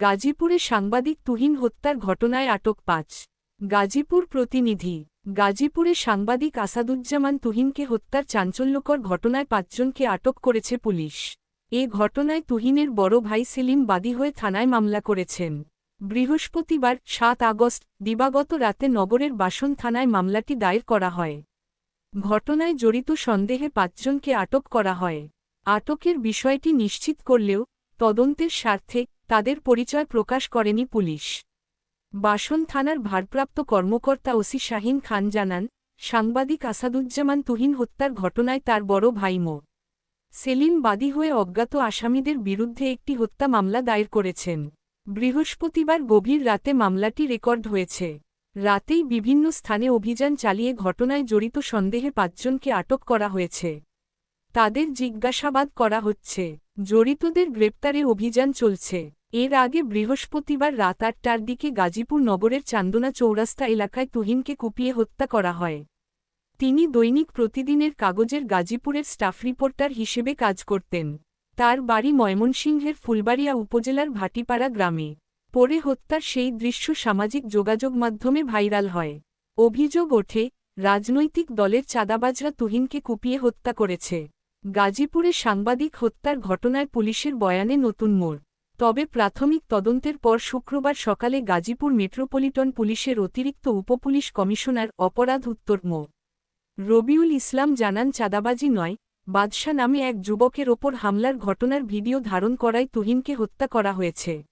গাজীপুরে সাংবাদিক তুহিন হত্যার ঘটনায় আটক পাঁচ। গাজীপুর প্রতিনিধি। গাজীপুরে সাংবাদিক আসাদুজ্জামান তুহিনকে হত্যার চাঞ্চল্যকর ঘটনায় পাঁচজনকে আটক করেছে পুলিশ। এ ঘটনায় তুহিনের বড় ভাই সেলিম বাদী হয়ে থানায় মামলা করেছেন। বৃহস্পতিবার সাত আগস্ট, দিবাগত রাতে নগরের বাসন থানায় মামলাটি দায়ের করা হয়। ঘটনায় জড়িত সন্দেহে পাঁচজনকে আটক করা হয়। আটকের বিষয়টি নিশ্চিত করলেও তদন্তের স্বার্থে তাদের পরিচয় প্রকাশ করেনি পুলিশ। বাসন থানার ভারপ্রাপ্ত কর্মকর্তা ওসি শাহিন খান জানান, সাংবাদিক আসাদুজ্জামান তুহিন হত্যার ঘটনায় তার বড় ভাই মো। সেলিম বাদী হয়ে অজ্ঞাত আসামিদের বিরুদ্ধে একটি হত্যা মামলা দায়ের করেছেন। বৃহস্পতিবার গভীর রাতে মামলাটি রেকর্ড হয়েছে। রাতেই বিভিন্ন স্থানে অভিযান চালিয়ে ঘটনায় জড়িত সন্দেহে পাঁচজনকে আটক করা হয়েছে। তাদের জিজ্ঞাসাবাদ করা হচ্ছে, জড়িতদের গ্রেপ্তারে অভিযান চলছে। এর আগে বৃহস্পতিবার রাত আটটার দিকে গাজীপুর নগরের চান্দনা চৌরাস্তা এলাকায় তুহিনকে কুপিয়ে হত্যা করা হয়। তিনি দৈনিক প্রতিদিনের কাগজের গাজীপুরের স্টাফ রিপোর্টার হিসেবে কাজ করতেন। তার বাড়ি ময়মনসিংহের ফুলবাড়িয়া উপজেলার ভাটিপাড়া গ্রামে। পরে হত্যার সেই দৃশ্য সামাজিক যোগাযোগ মাধ্যমে ভাইরাল হয়। অভিযোগ ওঠে, রাজনৈতিক দলের চাঁদাবাজরা তুহিনকে কুপিয়ে হত্যা করেছে। গাজীপুরে সাংবাদিক হত্যার ঘটনায় পুলিশের বয়ানে নতুন মোড়। তবে প্রাথমিক তদন্তের পর শুক্রবার সকালে গাজীপুর মেট্রোপলিটন পুলিশের অতিরিক্ত উপপুলিশ কমিশনার অপরাধ উত্তর মো. রবিউল ইসলাম জানান, চাঁদাবাজি নয়, বাদশা নামে এক যুবকের ওপর হামলার ঘটনার ভিডিও ধারণ করায় তুহিনকে হত্যা করা হয়েছে।